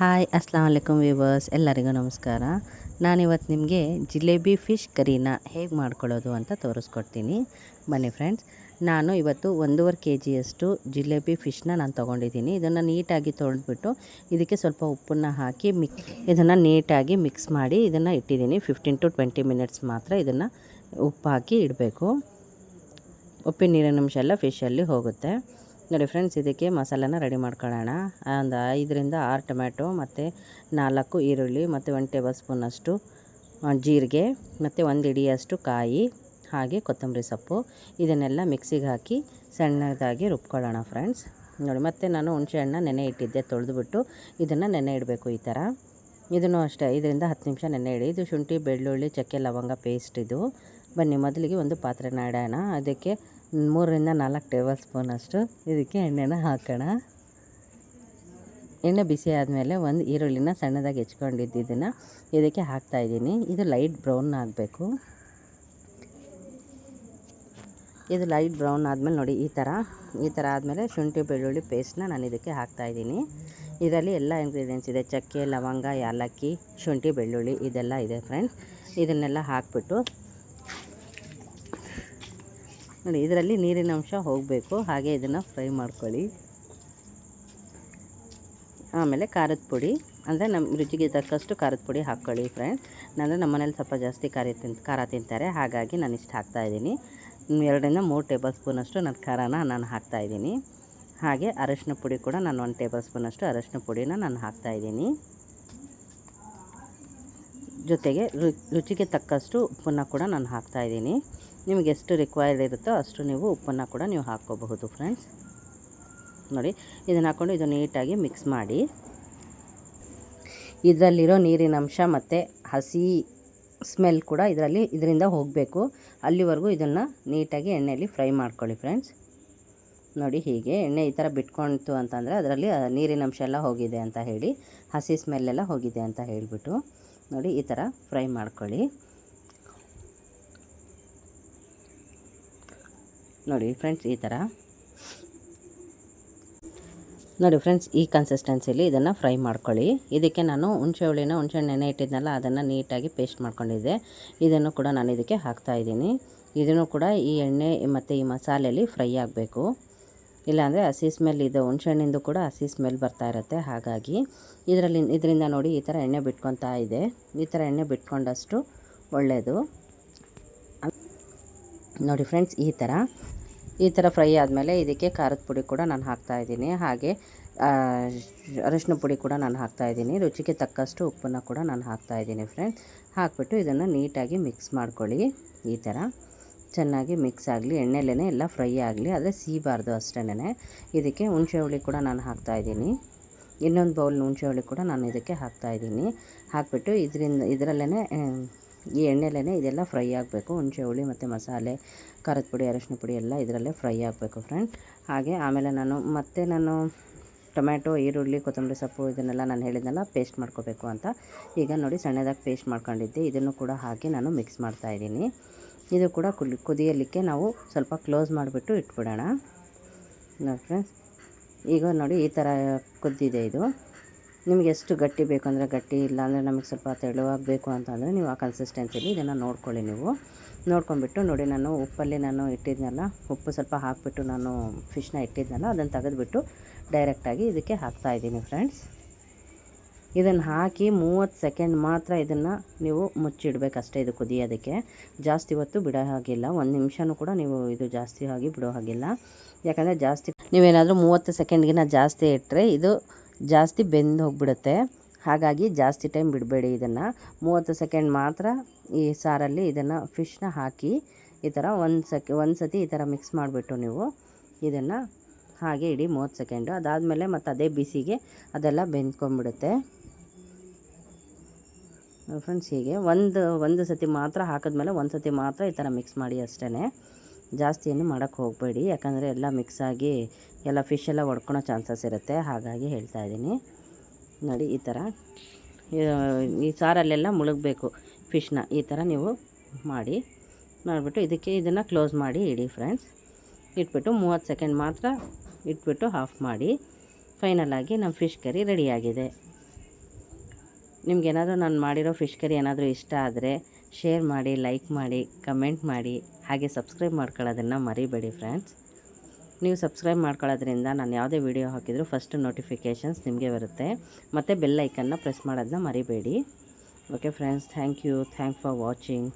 Hi Assam ವಲೈಕುಮ್ viewers ಎಲ್ಲರಿಗೂ ನಮಸ್ಕಾರ. ನಾನಿವತ್ತು ನಿಮಗೆ ಜಿಲೇಬಿ ಫಿಶ್ ಕರಿನ ಹೇಗೆ ಮಾಡ್ಕೊಳ್ಳೋದು ಅಂತ ತೋರಿಸ್ಕೊಡ್ತೀನಿ. ಬನ್ನಿ ಫ್ರೆಂಡ್ಸ್, ನಾನು ಇವತ್ತು ಒಂದೂವರೆ ಕೆ ಜಿಯಷ್ಟು ಜಿಲೇಬಿ ಫಿಶ್ನ ನಾನು ತೊಗೊಂಡಿದ್ದೀನಿ. ಇದನ್ನು ನೀಟಾಗಿ ತೊಳೆದ್ಬಿಟ್ಟು ಇದಕ್ಕೆ ಸ್ವಲ್ಪ ಉಪ್ಪನ್ನು ಹಾಕಿ ಮಿಕ್ ಇದನ್ನು ನೀಟಾಗಿ ಮಿಕ್ಸ್ ಮಾಡಿ ಇದನ್ನು ಇಟ್ಟಿದ್ದೀನಿ. ಫಿಫ್ಟೀನ್ ಟು ಟ್ವೆಂಟಿ ಮಿನಿಟ್ಸ್ ಮಾತ್ರ ಇದನ್ನು ಉಪ್ಪು ಹಾಕಿ ಇಡಬೇಕು. ಉಪ್ಪಿನ ನೀರಿನ ಅಂಶ ಎಲ್ಲ ಫಿಶಲ್ಲಿ ಹೋಗುತ್ತೆ. ನೋಡಿ ಫ್ರೆಂಡ್ಸ್, ಇದಕ್ಕೆ ಮಸಾಲನ ರೆಡಿ ಮಾಡ್ಕೊಳ್ಳೋಣ. ಒಂದು ಐದರಿಂದ ಆರು ಟೊಮ್ಯಾಟೊ, ಮತ್ತು ನಾಲ್ಕು ಈರುಳ್ಳಿ, ಮತ್ತು ಒನ್ ಟೇಬಲ್ ಸ್ಪೂನಷ್ಟು ಜೀರಿಗೆ, ಮತ್ತು ಒಂದು ಇಡಿಯಷ್ಟು ಕಾಯಿ, ಹಾಗೆ ಕೊತ್ತಂಬರಿ ಸೊಪ್ಪು. ಇದನ್ನೆಲ್ಲ ಮಿಕ್ಸಿಗೆ ಹಾಕಿ ಸಣ್ಣದಾಗಿ ರುಬ್ಕೊಳ್ಳೋಣ ಫ್ರೆಂಡ್ಸ್. ನೋಡಿ, ಮತ್ತು ನಾನು ಹುಣಸೆಹಣ್ಣ ನೆನೆ ಇಟ್ಟಿದ್ದೆ, ತೊಳೆದುಬಿಟ್ಟು ಇದನ್ನು ನೆನೆ ಇಡಬೇಕು ಈ ಥರ. ಇದನ್ನು ಅಷ್ಟೇ ಇದರಿಂದ ಹತ್ತು ನಿಮಿಷ ನೆನೆ ಇಡಿ. ಇದು ಶುಂಠಿ, ಬೆಳ್ಳುಳ್ಳಿ, ಚಕ್ಕೆ, ಲವಂಗ ಪೇಸ್ಟ್ ಇದು. ಬನ್ನಿ, ಮೊದಲಿಗೆ ಒಂದು ಪಾತ್ರೆನ ಇಡೋಣ ಅದಕ್ಕೆ ಮೂರರಿಂದ ನಾಲ್ಕು ಟೇಬಲ್ ಸ್ಪೂನಷ್ಟು ಇದಕ್ಕೆ ಎಣ್ಣೆನ ಹಾಕೋಣ. ಎಣ್ಣೆ ಬಿಸಿ ಆದಮೇಲೆ ಒಂದು ಈರುಳ್ಳಿನ ಸಣ್ಣದಾಗಿ ಹೆಚ್ಕೊಂಡಿದ್ದನ್ನು ಇದಕ್ಕೆ ಹಾಕ್ತಾಯಿದ್ದೀನಿ ಇದು ಲೈಟ್ ಬ್ರೌನ್ ಆಗಬೇಕು. ಇದು ಲೈಟ್ ಬ್ರೌನ್ ಆದಮೇಲೆ ನೋಡಿ, ಈ ಥರ ಈ ಥರ ಆದಮೇಲೆ ಶುಂಠಿ ಬೆಳ್ಳುಳ್ಳಿ ಪೇಸ್ಟ್ನ ನಾನು ಇದಕ್ಕೆ ಹಾಕ್ತಾಯಿದ್ದೀನಿ ಇದರಲ್ಲಿ ಎಲ್ಲ ಇಂಗ್ರೀಡಿಯೆಂಟ್ಸ್ ಇದೆ. ಚಕ್ಕೆ, ಲವಂಗ ಯಾಲಕ್ಕಿ ಶುಂಠಿ, ಬೆಳ್ಳುಳ್ಳಿ ಇದೆಲ್ಲ ಇದೆ ಫ್ರೆಂಡ್ಸ್ ಇದನ್ನೆಲ್ಲ ಹಾಕ್ಬಿಟ್ಟು ನೋಡಿ, ಇದರಲ್ಲಿ ನೀರಿನ ಅಂಶ ಹೋಗಬೇಕು. ಹಾಗೆ ಇದನ್ನು ಫ್ರೈ ಮಾಡ್ಕೊಳ್ಳಿ. ಆಮೇಲೆ ಖಾರದ ಪುಡಿ. ಅಂದರೆ ನಮ್ಮ ರುಚಿಗೆ ತಕ್ಕಷ್ಟು ಖಾರದ ಪುಡಿ ಹಾಕ್ಕೊಳ್ಳಿ ಫ್ರೆಂಡ್ ಅಂದರೆ ನಮ್ಮ ಮನೇಲಿ ಸ್ವಲ್ಪ ಜಾಸ್ತಿ ಖಾರ ತಿನ್, ಖಾರ ತಿಂತಾರೆ. ಹಾಗಾಗಿ ನಾನು ಇಷ್ಟು ಹಾಕ್ತಾಯಿದ್ದೀನಿ ಎರಡರಿಂದ ಮೂರು ಟೇಬಲ್ ಸ್ಪೂನಷ್ಟು ನಾನು ಖಾರನ ನಾನು ಹಾಕ್ತಾಯಿದ್ದೀನಿ ಹಾಗೆ ಅರಶಿನ ಪುಡಿ ಕೂಡ ನಾನು ಒಂದು ಟೇಬಲ್ ಸ್ಪೂನಷ್ಟು ಅರಶಿನ ಪುಡಿನ ನಾನು ಹಾಕ್ತಾಯಿದ್ದೀನಿ ಜೊತೆಗೆ ರುಚಿಗೆ ತಕ್ಕಷ್ಟು ಉಪ್ಪನ್ನು ಕೂಡ ನಾನು ಹಾಕ್ತಾಯಿದ್ದೀನಿ ನಿಮಗೆ ಎಷ್ಟು ರಿಕ್ವೈರ್ಡ್ ಇರುತ್ತೋ ಅಷ್ಟು ನೀವು ಉಪ್ಪನ್ನು ಕೂಡ ನೀವು ಹಾಕ್ಕೋಬಹುದು ಫ್ರೆಂಡ್ಸ್ ನೋಡಿ, ಇದನ್ನು ಹಾಕ್ಕೊಂಡು ಇದು ನೀಟಾಗಿ ಮಿಕ್ಸ್ ಮಾಡಿ. ಇದರಲ್ಲಿರೋ ನೀರಿನ ಅಂಶ ಮತ್ತು ಹಸಿ ಸ್ಮೆಲ್ ಕೂಡ ಇದರಲ್ಲಿ, ಇದರಿಂದ ಹೋಗಬೇಕು. ಅಲ್ಲಿವರೆಗೂ ಇದನ್ನು ನೀಟಾಗಿ ಎಣ್ಣೆಯಲ್ಲಿ ಫ್ರೈ ಮಾಡ್ಕೊಳ್ಳಿ ಫ್ರೆಂಡ್ಸ್ ನೋಡಿ, ಹೀಗೆ ಎಣ್ಣೆ ಈ ಥರ ಬಿಟ್ಕೊಳ್ತು ಅಂತಂದರೆ ಅದರಲ್ಲಿ ನೀರಿನ ಅಂಶ ಎಲ್ಲ ಹೋಗಿದೆ ಅಂತ ಹೇಳಿ, ಹಸಿ ಸ್ಮೆಲ್ಲೆಲ್ಲ ಹೋಗಿದೆ ಅಂತ ಹೇಳಿಬಿಟ್ಟು. ನೋಡಿ, ಈ ಥರ ಫ್ರೈ ಮಾಡ್ಕೊಳ್ಳಿ. ನೋಡಿ ಫ್ರೆಂಡ್ಸ್, ಈ ಥರ. ನೋಡಿ ಫ್ರೆಂಡ್ಸ್, ಈ ಕನ್ಸಿಸ್ಟೆನ್ಸಿಲಿ ಇದನ್ನು ಫ್ರೈ ಮಾಡ್ಕೊಳ್ಳಿ. ಇದಕ್ಕೆ ನಾನು ಹುಣಸೆ ಹುಳಿನ, ಹುಣಸೆ ನೆನೆ ಇಟ್ಟಿದ್ನಲ್ಲ, ಅದನ್ನು ನೀಟಾಗಿ ಪೇಸ್ಟ್ ಮಾಡ್ಕೊಂಡಿದ್ದೆ. ಇದನ್ನು ಕೂಡ ನಾನು ಇದಕ್ಕೆ ಹಾಕ್ತಾಯಿದ್ದೀನಿ ಇದನ್ನು ಕೂಡ ಈ ಎಣ್ಣೆ ಮತ್ತು ಈ ಮಸಾಲೆಯಲ್ಲಿ ಫ್ರೈ ಆಗಬೇಕು. ಇಲ್ಲಾಂದರೆ ಹಸಿ ಸ್ಮೆಲ್ ಇದು, ಹುಣಸೆಹಣ್ಣಿಂದು ಕೂಡ ಹಸಿ ಸ್ಮೆಲ್ ಬರ್ತಾ ಇರುತ್ತೆ. ಹಾಗಾಗಿ ಇದರಲ್ಲಿ, ಇದರಿಂದ ನೋಡಿ ಈ ಥರ ಎಣ್ಣೆ ಬಿಟ್ಕೊತಾ ಇದೆ. ಈ ಥರ ಎಣ್ಣೆ ಬಿಟ್ಕೊಂಡಷ್ಟು ಒಳ್ಳೆಯದು ನೋಡಿ ಫ್ರೆಂಡ್ಸ್ ಈ ಥರ ಈ ಥರ ಫ್ರೈ ಆದಮೇಲೆ ಇದಕ್ಕೆ ಖಾರದ ಪುಡಿ ಕೂಡ ನಾನು ಹಾಕ್ತಾಯಿದ್ದೀನಿ ಹಾಗೆ ಅರಶಿನ ಪುಡಿ ಕೂಡ ನಾನು ಹಾಕ್ತಾಯಿದ್ದೀನಿ ರುಚಿಗೆ ತಕ್ಕಷ್ಟು ಉಪ್ಪನ್ನು ಕೂಡ ನಾನು ಹಾಕ್ತಾಯಿದ್ದೀನಿ ಫ್ರೆಂಡ್ಸ್ ಹಾಕ್ಬಿಟ್ಟು ಇದನ್ನು ನೀಟಾಗಿ ಮಿಕ್ಸ್ ಮಾಡ್ಕೊಳ್ಳಿ. ಈ ಥರ ಚೆನ್ನಾಗಿ ಮಿಕ್ಸ್ ಆಗಲಿ ಎಣ್ಣೆಲೇ ಎಲ್ಲ ಫ್ರೈ ಆಗಲಿ, ಆದರೆ ಸೀಬಾರ್ದು ಅಷ್ಟೇ ಇದಕ್ಕೆ ಹುಣಸೆ ಹುಳಿ ಕೂಡ ನಾನು ಹಾಕ್ತಾಯಿದ್ದೀನಿ ಇನ್ನೊಂದು ಬೌಲ್ ಹುಣಸೆ ಹುಳಿ ಕೂಡ ನಾನು ಇದಕ್ಕೆ ಹಾಕ್ತಾಯಿದ್ದೀನಿ ಹಾಕ್ಬಿಟ್ಟು ಇದರಿಂದ ಇದರಲ್ಲೇ ಈ ಎಣ್ಣೆಲೇ ಇದೆಲ್ಲ ಫ್ರೈ ಆಗಬೇಕು. ಹುಣಸೆ ಹುಳಿ ಮತ್ತು ಮಸಾಲೆ, ಖಾರದ ಪುಡಿ ಅರಶಿನ ಪುಡಿ ಎಲ್ಲ ಇದರಲ್ಲೇ ಫ್ರೈ ಆಗಬೇಕು ಫ್ರೆಂಡ್. ಹಾಗೆ ಆಮೇಲೆ ನಾನು, ಮತ್ತೆ ನಾನು ಟೊಮ್ಯಾಟೊ, ಈರುಳ್ಳಿ, ಕೊತ್ತಂಬರಿ ಸೊಪ್ಪು ಇದನ್ನೆಲ್ಲ ನಾನು ಹೇಳಿದ್ದೆಲ್ಲ ಪೇಸ್ಟ್ ಮಾಡ್ಕೋಬೇಕು ಅಂತ. ಈಗ ನೋಡಿ ಸಣ್ಣದಾಗಿ ಪೇಸ್ಟ್ ಮಾಡ್ಕೊಂಡಿದ್ದೆ. ಇದನ್ನು ಕೂಡ ಹಾಕಿ ನಾನು ಮಿಕ್ಸ್ ಮಾಡ್ತಾಯಿದ್ದೀನಿ ಇದು ಕೂಡ ಕುಲಿ, ಕುದಿಯಲಿಕ್ಕೆ ನಾವು ಸ್ವಲ್ಪ ಕ್ಲೋಸ್ ಮಾಡಿಬಿಟ್ಟು ಇಟ್ಬಿಡೋಣ. ನೋಡಿ ಫ್ರೆಂಡ್ಸ್ ಈಗ ನೋಡಿ ಈ ಥರ ಕುದ್ದಿದೆ ಇದು. ನಿಮಗೆ ಎಷ್ಟು ಗಟ್ಟಿ ಬೇಕು ಅಂದರೆ ಗಟ್ಟಿ, ಇಲ್ಲ ಅಂದರೆ ನಮಗೆ ಸ್ವಲ್ಪ ತೆಳುವಾಗಬೇಕು ಅಂತಂದರೆ ನೀವು ಆ ಕನ್ಸಿಸ್ಟೆನ್ಸಿಲಿ ಇದನ್ನು ನೋಡ್ಕೊಳ್ಳಿ ನೀವು. ನೋಡ್ಕೊಂಬಿಟ್ಟು ನೋಡಿ ನಾನು ಉಪ್ಪಲ್ಲಿ ನಾನು ಇಟ್ಟಿದ್ನಲ್ಲ, ಉಪ್ಪು ಸ್ವಲ್ಪ ಹಾಕಿಬಿಟ್ಟು ನಾನು ಫಿಶ್ನ ಇಟ್ಟಿದ್ದೆನಲ್ಲ ಅದನ್ನು ತೆಗೆದುಬಿಟ್ಟು ಡೈರೆಕ್ಟಾಗಿ ಇದಕ್ಕೆ ಹಾಕ್ತಾಯಿದ್ದೀನಿ ಫ್ರೆಂಡ್ಸ್ ಇದನ್ನು ಹಾಕಿ ಮೂವತ್ತು ಸೆಕೆಂಡ್ ಮಾತ್ರ ಇದನ್ನು ನೀವು ಮುಚ್ಚಿಡಬೇಕಷ್ಟೇ ಇದು ಕುದಿಯೋದಕ್ಕೆ. ಜಾಸ್ತಿ ಹೊತ್ತು ಬಿಡೋ ಹಾಗಿಲ್ಲ. ಒಂದು ನಿಮಿಷನೂ ಕೂಡ ನೀವು ಇದು ಜಾಸ್ತಿ ಆಗಿ ಬಿಡೋ ಹಾಗಿಲ್ಲ. ಯಾಕಂದರೆ ಜಾಸ್ತಿ ನೀವೇನಾದರೂ ಮೂವತ್ತು ಸೆಕೆಂಡ್ಗಿನ ಜಾಸ್ತಿ ಇಟ್ಟರೆ ಇದು ಜಾಸ್ತಿ ಬೆಂದು ಹೋಗಿಬಿಡುತ್ತೆ. ಹಾಗಾಗಿ ಜಾಸ್ತಿ ಟೈಮ್ ಬಿಡಬೇಡಿ ಇದನ್ನು. ಮೂವತ್ತು ಸೆಕೆಂಡ್ ಮಾತ್ರ ಈ ಸಾರಲ್ಲಿ ಇದನ್ನು ಫಿಶ್ನ ಹಾಕಿ ಈ ಥರ ಒಂದು ಸೆಕೆ, ಒಂದು ಸತಿ ಈ ಥರ ಮಿಕ್ಸ್ ಮಾಡಿಬಿಟ್ಟು ನೀವು ಇದನ್ನು ಹಾಗೆ ಇಡಿ ಮೂವತ್ತು ಸೆಕೆಂಡು ಅದಾದಮೇಲೆ ಮತ್ತು ಅದೇ ಬಿಸಿಗೆ ಅದೆಲ್ಲ ಬೆಂದ್ಕೊಂಬಿಡುತ್ತೆ ಫ್ರೆಂಡ್ಸ್ ಹೀಗೆ ಒಂದು ಒಂದು ಸತಿ ಮಾತ್ರ ಹಾಕಿದ್ಮೇಲೆ ಒಂದು ಸತಿ ಮಾತ್ರ ಈ ಥರ ಮಿಕ್ಸ್ ಮಾಡಿ ಅಷ್ಟೇ ಜಾಸ್ತಿ ಏನು ಮಾಡೋಕ್ಕೆ ಹೋಗಬೇಡಿ. ಯಾಕಂದರೆ ಎಲ್ಲ ಮಿಕ್ಸ್ ಆಗಿ ಎಲ್ಲ ಫಿಶ್ ಎಲ್ಲ ಒಡ್ಕೊಳೋ ಚಾನ್ಸಸ್ ಇರುತ್ತೆ. ಹಾಗಾಗಿ ಹೇಳ್ತಾ ಇದ್ದೀನಿ. ನೋಡಿ, ಈ ಥರ ಈ ಸಾರಲ್ಲೆಲ್ಲ ಮುಳುಗಬೇಕು ಫಿಶ್ನ ಈ ಥರ ನೀವು ಮಾಡಿ ಮಾಡಿಬಿಟ್ಟು ಇದಕ್ಕೆ ಇದನ್ನು ಕ್ಲೋಸ್ ಮಾಡಿ ಇಡಿ ಫ್ರೆಂಡ್ಸ್ ಇಟ್ಬಿಟ್ಟು ಮೂವತ್ತು ಸೆಕೆಂಡ್ ಮಾತ್ರ ಇಟ್ಬಿಟ್ಟು ಆಫ್ ಮಾಡಿ. ಫೈನಲ್ ಆಗಿ ನಮ್ಮ ಫಿಶ್ ಕರಿ ರೆಡಿಯಾಗಿದೆ ನಿಮ್ಗೇನಾದರೂ ನಾನು ಮಾಡಿರೋ ಫಿಶ್ ಕರಿ ಏನಾದರೂ ಇಷ್ಟ ಆದರೆ ಶೇರ್ ಮಾಡಿ ಲೈಕ್ ಮಾಡಿ ಕಮೆಂಟ್ ಮಾಡಿ. ಹಾಗೆ ಸಬ್ಸ್ಕ್ರೈಬ್ ಮಾಡ್ಕೊಳ್ಳೋದನ್ನು ಮರಿಬೇಡಿ ಫ್ರೆಂಡ್ಸ್ ನೀವು ಸಬ್ಸ್ಕ್ರೈಬ್ ಮಾಡ್ಕೊಳ್ಳೋದ್ರಿಂದ ನಾನು ಯಾವುದೇ ವಿಡಿಯೋ ಹಾಕಿದರೂ ಫಸ್ಟ್ ನೋಟಿಫಿಕೇಷನ್ಸ್ ನಿಮಗೆ ಬರುತ್ತೆ. ಮತ್ತು ಬೆಲ್ ಐಕನ್ನ ಪ್ರೆಸ್ ಮಾಡೋದನ್ನ ಮರಿಬೇಡಿ. Okay friends thank you thank for watching